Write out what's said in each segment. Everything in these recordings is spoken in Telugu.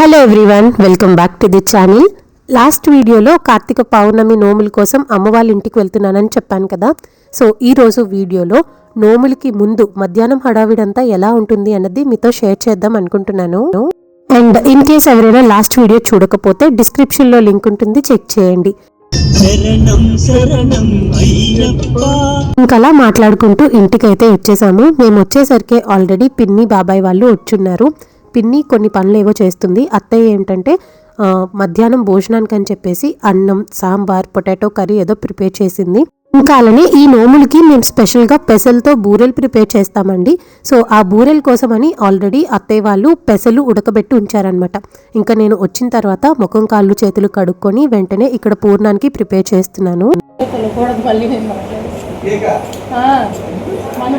Hello everyone welcome back to the channel last వీడియోలో కార్తీక పౌర్ణమి నోముల కోసం అమ్మ వాళ్ళ ఇంటికి వెళ్తున్నానని చెప్పాను కదా. సో ఈ రోజు వీడియోలో నోములకి ముందు మధ్యాహ్నం హడావిడంతా ఎలా ఉంటుంది అన్నది మీతో షేర్ చేద్దాం అనుకుంటున్నాను. అండ్ ఇన్ కేస్ ఎవరైనా లాస్ట్ వీడియో చూడకపోతే డిస్క్రిప్షన్లో లింక్ ఉంటుంది చెక్ చేయండి. ఇంకలా మాట్లాడుకుంటూ ఇంటికైతే వచ్చేసాము. మేము వచ్చేసరికి ఆల్రెడీ పిన్ని బాబాయ్ వాళ్ళు వచ్చున్నారు. పిన్ని కొన్ని పనులు ఏవో చేస్తుంది. అత్తయ్య ఏంటంటే ఆ, మధ్యాహ్నం భోజనానికి అని చెప్పేసి అన్నం సాంబార్ పొటాటో కర్రీ ఏదో ప్రిపేర్ చేసింది. ఇంకా అలానే ఈ నోములకి మేము స్పెషల్గా పెసలతో బూరెలు ప్రిపేర్ చేస్తామండి. సో ఆ బూరెల కోసమని ఆల్రెడీ అత్తయ్య వాళ్ళు పెసలు ఉడకబెట్టి ఉంచారనమాట ఇంకా నేను వచ్చిన తర్వాత ముఖం కాళ్ళు చేతులు కడుక్కొని వెంటనే ఇక్కడ పూర్ణానికి ప్రిపేర్ చేస్తున్నాను. మన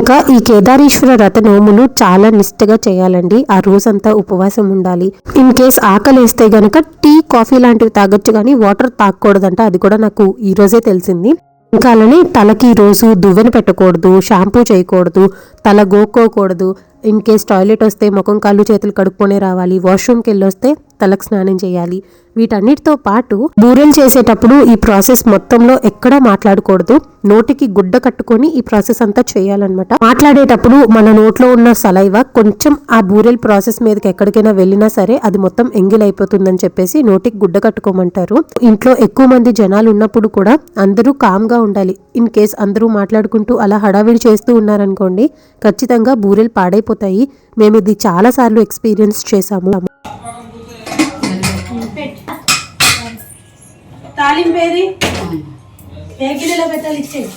ఇంకా ఈ కేదారేశ్వర రథ నోములు చాలా నిష్టగా చేయాలండి. ఆ రోజంతా ఉపవాసం ఉండాలి. ఇన్ కేస్ ఆకలేస్తే గనక టీ కాఫీ లాంటివి తాగొచ్చు కానీ వాటర్ తాగకూడదంట. అది కూడా నాకు ఈ రోజే తెలిసింది. ఇంకా అలానే తలకి ఈ రోజు దువ్వెన పెట్టకూడదు షాంపూ చేయకూడదు తల గోక్కోకూడదు ఇన్ కేస్ టాయిలెట్ వస్తే ముఖం కాళ్ళు చేతులు కడుక్కొనే రావాలి వాష్రూమ్కి వెళ్ళి వస్తే తలకు స్నానం చేయాలి. వీటన్నిటితో పాటు బూరెలు చేసేటప్పుడు ఈ ప్రాసెస్ మొత్తంలో ఎక్కడా మాట్లాడకూడదు. నోటికి గుడ్డ కట్టుకొని ఈ ప్రాసెస్ అంతా చేయాలన్నమాట. మాట్లాడేటప్పుడు మన నోట్లో ఉన్న సలైవ కొంచెం ఆ బూరెల్ ప్రాసెస్ మీదకి ఎక్కడికైనా వెళ్ళినా సరే అది మొత్తం ఎంగిల్ అయిపోతుందని చెప్పేసి నోటికి గుడ్డ కట్టుకోమంటారు. ఇంట్లో ఎక్కువ మంది జనాలు ఉన్నప్పుడు కూడా అందరూ కామ్గా ఉండాలి. ఇన్ కేస్ అందరూ మాట్లాడుకుంటూ అలా హడావిడి చేస్తూ ఉన్నారనుకోండి ఖచ్చితంగా బూరెలు పాడైపోతాయి మేము ఇది చాలాసార్లు ఎక్స్పీరియన్స్ చేసాము తాలింపేది ఏ గిన్నెలో పెట్టాలి? ఇచ్చేది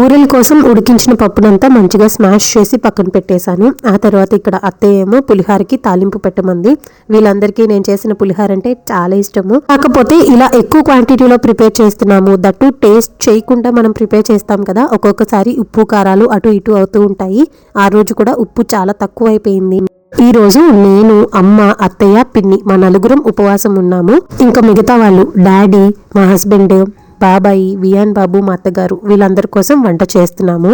ఊరల కోసం ఉడికించిన పప్పునంతా మంచిగా స్మాష్ చేసి పక్కన పెట్టేశాను. ఆ తర్వాత ఇక్కడ అత్తయ్య ఏమో పులిహారకి తాలింపు పెట్టమంది. వీళ్ళందరికీ నేను చేసిన పులిహార అంటే చాలా ఇష్టము. కాకపోతే ఇలా ఎక్కువ క్వాంటిటీలో ప్రిపేర్ చేస్తున్నాము. దట్టు టేస్ట్ చేయకుండా మనం ప్రిపేర్ చేస్తాం కదా. ఒక్కొక్కసారి ఉప్పు కారాలు అటు ఇటు అవుతూ ఉంటాయి. ఆ రోజు కూడా ఉప్పు చాలా తక్కువ అయిపోయింది ఈ రోజు నేను అమ్మ అత్తయ్య పిన్ని మా నలుగురం ఉపవాసం ఉన్నాము. ఇంకా మిగతా వాళ్ళు డాడీ మా హస్బెండ్ బాబాయి వియాన్ బాబు మా అత్తగారు వీళ్ళందరి కోసం వంట చేస్తున్నాము.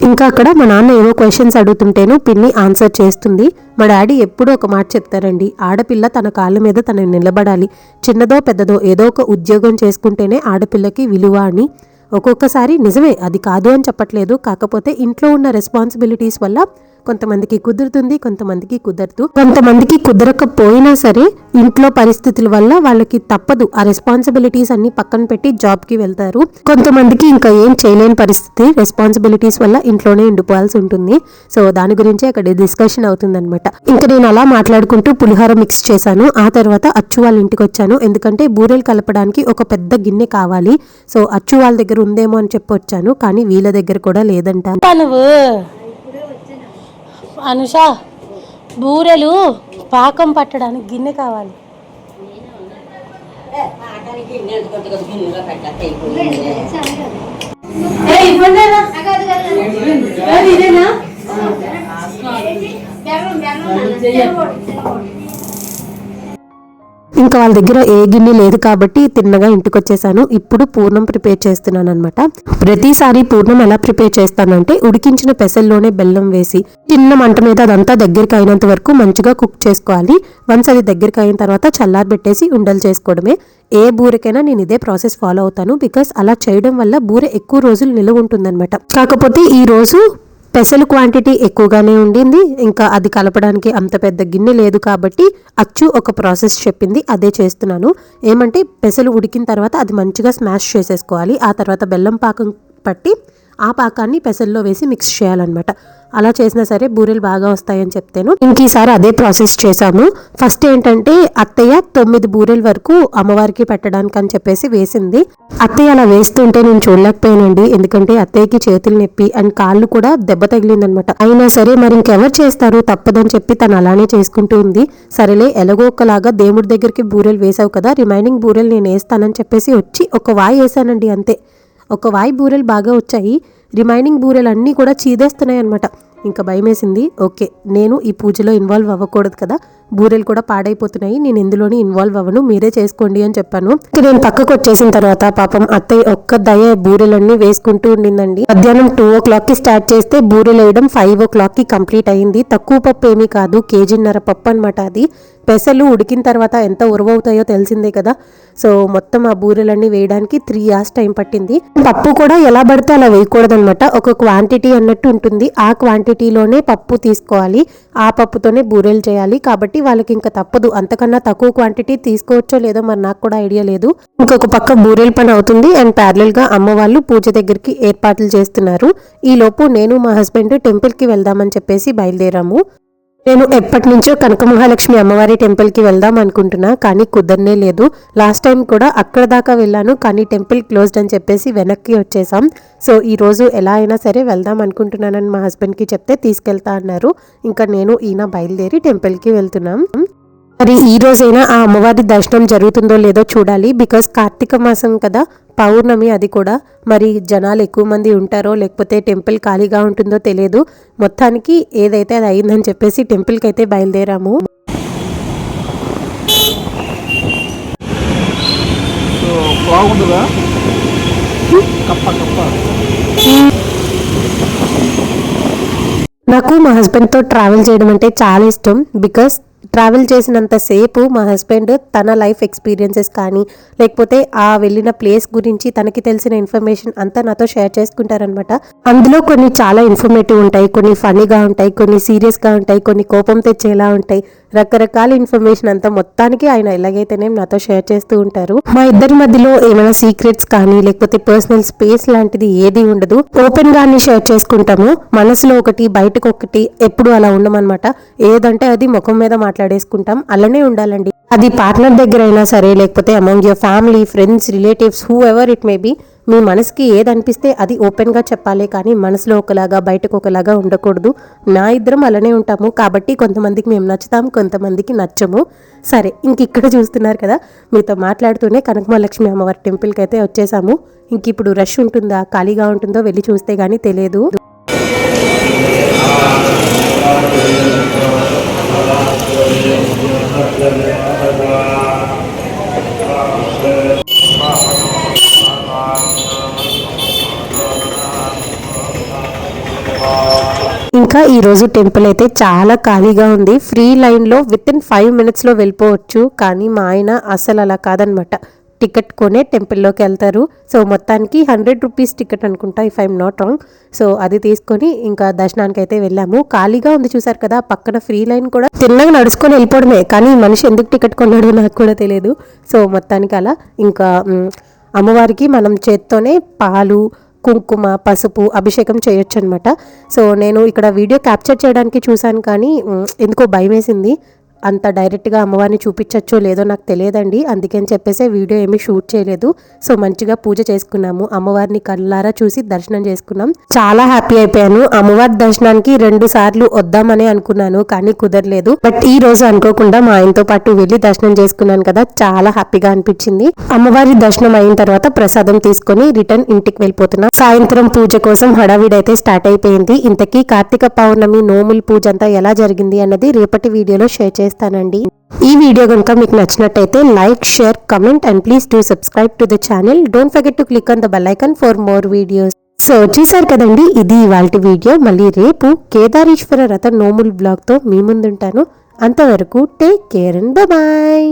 ఇంకా అక్కడ మా నాన్న ఏవో క్వశ్చన్స్ అడుగుతుంటేను పిన్ని ఆన్సర్ చేస్తుంది. మా డాడీ ఎప్పుడూ ఒక మాట చెప్తారండి ఆడపిల్ల తన కాళ్ళ మీద తను నిలబడాలి చిన్నదో పెద్దదో ఏదో ఒక ఉద్యోగం చేసుకుంటేనే ఆడపిల్లకి విలువ అని. ఒక్కొక్కసారి నిజమే అది కాదు అని చెప్పట్లేదు కాకపోతే ఇంట్లో ఉన్న రెస్పాన్సిబిలిటీస్ వల్ల కొంతమందికి కుదురుతుంది కొంతమందికి కుదరదు. కొంతమందికి కుదరకపోయినా సరే ఇంట్లో పరిస్థితుల వల్ల వాళ్ళకి తప్పదు. ఆ రెస్పాన్సిబిలిటీస్ అన్ని పక్కన పెట్టి జాబ్కి వెళ్తారు. కొంతమందికి ఇంకా ఏం చేయలేని పరిస్థితి రెస్పాన్సిబిలిటీస్ వల్ల ఇంట్లోనే ఉండిపోవాల్సి ఉంటుంది. సో దాని గురించి అక్కడ డిస్కషన్ అవుతుంది అనమాట ఇంకా నేను అలా మాట్లాడుకుంటూ పులిహోర మిక్స్ చేశాను. ఆ తర్వాత అచ్చు వాళ్ళ ఇంటికి వచ్చాను. ఎందుకంటే బూరెలు కలపడానికి ఒక పెద్ద గిన్నె కావాలి. సో అచ్చు వాళ్ళ దగ్గర ఉందేమో అని చెప్పి వచ్చాను. కానీ వీళ్ళ దగ్గర కూడా లేదంట. అనుష బూరెలు పాకం పట్టడానికి గిన్నె కావాలి. ఇదేనా? ఇంకా వాళ్ళ దగ్గర ఏ గిన్నె లేదు కాబట్టి తిన్నగా ఇంటికి వచ్చేసాను ఇప్పుడు పూర్ణం ప్రిపేర్ చేస్తున్నాను అనమాట ప్రతిసారి పూర్ణం ఎలా ప్రిపేర్ చేస్తానంటే ఉడికించిన పెసల్లోనే బెల్లం వేసి చిన్న మంట మీద అదంతా దగ్గరికి అయినంత వరకు మంచిగా కుక్ చేసుకోవాలి. వన్స్ అది దగ్గరికి అయిన తర్వాత చల్లారబెట్టేసి ఉండలు చేసుకోవడమే. ఏ బూరెకైనా నేను ఇదే ప్రాసెస్ ఫాలో అవుతాను. బికాస్ అలా చేయడం వల్ల బూరె ఎక్కువ రోజులు నిలువ ఉంటుందన్నమాట. కాకపోతే ఈ రోజు పెసలు క్వాంటిటీ ఎక్కువగానే ఉండింది. ఇంకా అది కలపడానికి అంత పెద్ద గిన్నె లేదు కాబట్టి అచ్చు ఒక ప్రాసెస్ చెప్పింది. అదే చేస్తున్నాను. ఏమంటే పెసలు ఉడికిన తర్వాత అది మంచిగా స్మాష్ చేసేసుకోవాలి. ఆ తర్వాత బెల్లం పాకం పట్టి ఆ పాకాన్ని పెసల్లో వేసి మిక్స్ చేయాలన్నమాట. అలా చేసినా సరే బూరెలు బాగా వస్తాయని చెప్తాను. ఇంక ఈసారి అదే ప్రాసెస్ చేశాము ఫస్ట్ ఏంటంటే అత్తయ్య తొమ్మిది బూరెల వరకు అమ్మవారికి పెట్టడానికి అని చెప్పేసి వేసింది. అత్తయ్య అలా వేస్తుంటే నేను చూడలేకపోయానండి. ఎందుకంటే అత్తయ్యకి చేతులు నొప్పి అండ్ కాళ్ళు కూడా దెబ్బ తగిలిందనమాట అయినా సరే మరి ఇంకెవరు చేస్తారు? తప్పదని చెప్పి తను అలానే చేసుకుంటూ ఉంది. సరేలే ఎలాగో ఒకలాగా దేవుడి దగ్గరికి బూరెలు వేసావు కదా రిమైనింగ్ బూరెలు నేను వేస్తానని చెప్పేసి వచ్చి ఒక వాయి వేసానండి అంతే. ఒక వాయి బూరెలు బాగా వచ్చాయి. రిమైనింగ్ బూరెలు అన్నీ కూడా చీదేస్తున్నాయి అనమాట ఇంకా భయమేసింది. ఓకే నేను ఈ పూజలో ఇన్వాల్వ్ అవ్వకూడదు కదా. బూరెలు కూడా పాడైపోతున్నాయి. నేను ఇందులోనే ఇన్వాల్వ్ అవ్వను. మీరే చేసుకోండి అని చెప్పాను. నేను పక్కకు వచ్చేసిన తర్వాత పాపం అత్తయ్య ఒక్క దయ బూరెలన్నీ వేసుకుంటూ ఉండిందండి. మధ్యాహ్నం టూ ఓ క్లాక్కి స్టార్ట్ చేస్తే బూరెలు వేయడం ఫైవ్ ఓ క్లాక్కి కంప్లీట్ అయింది. తక్కువ పప్పు ఏమీ కాదు. కేజీన్నర పప్పు అనమాట అది. పెసలు ఉడికిన తర్వాత ఎంత ఉరవవుతాయో తెలిసిందే కదా. సో మొత్తం ఆ బూరెలన్నీ వేయడానికి త్రీ అవర్స్ టైం పట్టింది. పప్పు కూడా ఎలా పడితే అలా వేయకూడదనమాట ఒక క్వాంటిటీ అన్నట్టు ఉంటుంది. ఆ క్వాంటిటీలోనే పప్పు తీసుకోవాలి. ఆ పప్పుతోనే బూరెలు చేయాలి. కాబట్టి వాళ్ళకి ఇంకా తప్పదు. అంతకన్నా తక్కువ క్వాంటిటీ తీసుకోవచ్చో లేదో మరి నాకు కూడా ఐడియా లేదు. ఇంకొక పక్క బూరెల పని అవుతుంది. అండ్ ప్యారలల్గా అమ్మ వాళ్ళు పూజ దగ్గరికి ఏర్పాట్లు చేస్తున్నారు. ఈ లోపు నేను మా హస్బెండ్ టెంపుల్కి వెళ్దామని చెప్పేసి బయలుదేరాము. నేను ఎప్పటి నుంచో కనక మహాలక్ష్మి అమ్మవారి టెంపుల్కి వెళ్దాం అనుకుంటున్నా కానీ కుదరనే లేదు. లాస్ట్ టైం కూడా అక్కడ దాకా వెళ్ళాను కానీ టెంపుల్ క్లోజ్డ్ అని చెప్పేసి వెనక్కి వచ్చేసాం. సో ఈరోజు ఎలా అయినా సరే వెళ్దాం అనుకుంటున్నానని మా హస్బెండ్కి చెప్తే తీసుకెళ్తా అన్నారు. ఇంకా నేను ఈయన బయలుదేరి టెంపుల్కి వెళ్తున్నాం. మరి ఈ రోజైనా ఆ అమ్మవారి దర్శనం జరుగుతుందో లేదో చూడాలి. బికాస్ కార్తీక మాసం కదా పౌర్ణమి అది కూడా. మరి జనాలు ఎక్కువ మంది ఉంటారో లేకపోతే టెంపుల్ ఖాళీగా ఉంటుందో తెలియదు. మొత్తానికి ఏదైతే అది అయిందని చెప్పేసి టెంపుల్కి అయితే బయలుదేరాము. సో బాగుంటుందా? కప్ప కప్ప. నాకు మా హస్బెండ్తో ట్రావెల్ చేయడం అంటే చాలా ఇష్టం. బికాస్ ట్రావెల్ చేసినంత సేపు మా హస్బెండ్ తన లైఫ్ ఎక్స్పీరియన్సెస్ కానీ లేకపోతే ఆ వెళ్ళిన ప్లేస్ గురించి తనకి తెలిసిన ఇన్ఫర్మేషన్ అంతా నాతో షేర్ చేసుకుంటారనమాట అందులో కొన్ని చాలా ఇన్ఫర్మేటివ్ ఉంటాయి కొన్ని ఫనీగా ఉంటాయి కొన్ని సీరియస్గా ఉంటాయి కొన్ని కోపం తెచ్చేలా ఉంటాయి. రకరకాల ఇన్ఫర్మేషన్ అంతా మొత్తానికి ఆయన ఎలాగైతేనే నాతో షేర్ చేస్తూ ఉంటారు. మా ఇద్దరి మధ్యలో ఏమైనా సీక్రెట్స్ కానీ లేకపోతే పర్సనల్ స్పేస్ లాంటిది ఏది ఉండదు. ఓపెన్ గానే షేర్ చేసుకుంటాము. మనసులో ఒకటి బయటకు ఒకటి ఎప్పుడు అలా ఉండమన్నమాట. ఏదంటే అది ముఖం మీద మాట్లాడేసుకుంటాం. అలానే ఉండాలండి. అది పార్ట్నర్ దగ్గర అయినా సరే లేకపోతే among your family friends relatives who ever it may be మీ మనసుకి ఏది అనిపిస్తే అది ఓపెన్గా చెప్పాలి కానీ మనసులో ఒకలాగా బయటకు ఒకలాగా ఉండకూడదు. నా ఇద్దరం అలానే ఉంటాము. కాబట్టి కొంతమందికి మేము నచ్చుతాం కొంతమందికి నచ్చము. సరే ఇంక ఇక్కడ చూస్తున్నారు కదా మీతో మాట్లాడుతూనే కనకమహాలక్ష్మి అమ్మవారి టెంపుల్కి అయితే వచ్చేసాము. ఇంక ఇప్పుడు రష్ ఉంటుందా ఖాళీగా ఉంటుందో వెళ్ళి చూస్తే కానీ తెలియదు. ఇంకా ఈరోజు టెంపుల్ అయితే చాలా ఖాళీగా ఉంది. ఫ్రీ లైన్లో విత్ ఇన్ ఫైవ్ మినిట్స్లో వెళ్ళిపోవచ్చు. కానీ మా ఆయన అసలు అలా కాదనమాట. టికెట్ కొనే టెంపుల్లోకి వెళ్తారు. సో మొత్తానికి హండ్రెడ్ రూపీస్ టికెట్ అనుకుంటా if I'm not wrong so అది తీసుకొని ఇంకా దర్శనానికి అయితే వెళ్ళాము. ఖాళీగా ఉంది చూసారు కదా పక్కన ఫ్రీ లైన్ కూడా. తిన్నగా నడుచుకొని వెళ్ళిపోవడమే కానీ మనిషి ఎందుకు టికెట్ కొన్నాడో నాకు కూడా తెలియదు. సో మొత్తానికి అలా ఇంకా అమ్మవారికి మనం చేత్తోనే పాలు కుంకుమ పసుపు అభిషేకం చేయొచ్చు అనమాట సో నేను ఇక్కడ వీడియో క్యాప్చర్ చేయడానికి చూశాను కానీ ఎందుకో భయం వేసింది అంత డైరెక్ట్గా అమ్మవారిని చూపించచ్చో లేదో నాకు తెలియదండి. అందుకని చెప్పేసి వీడియో ఏమీ షూట్ చేయలేదు. సో మంచిగా పూజ చేసుకున్నాము. అమ్మవారిని కళ్ళారా చూసి దర్శనం చేసుకున్నాం. చాలా హ్యాపీ అయిపోయాను. అమ్మవారి దర్శనానికి రెండు సార్లు వద్దామని అనుకున్నాను కానీ కుదరలేదు. బట్ ఈ రోజు అనుకోకుండా మా ఆయనతో పాటు వెళ్ళి దర్శనం చేసుకున్నాను కదా చాలా హ్యాపీగా అనిపించింది. అమ్మవారి దర్శనం అయిన తర్వాత ప్రసాదం తీసుకొని రిటర్న్ ఇంటికి వెళ్ళిపోతున్నాం. సాయంత్రం పూజ కోసం హడావిడైతే స్టార్ట్ అయిపోయింది. ఇంతకీ కార్తీక పౌర్ణమి నోముల పూజ అంతా ఎలా జరిగింది అన్నది రేపటి వీడియోలో షేర్ చేస్తాను. చేస్తానండి. ఈ వీడియో కనుక మీకు నచ్చినట్టయితే like share comment and please do subscribe to the channel. Don't forget to click on the bell icon for more videos so చూసారు కదండి ఇది ఇవాళ వీడియో. మళ్ళీ రేపు కేదారేశ్వర రథ నోముల్ బ్లాగ్తో మీ ముందుంటాను. అంతవరకు టేక్ కేర్ అండ్ బాయ్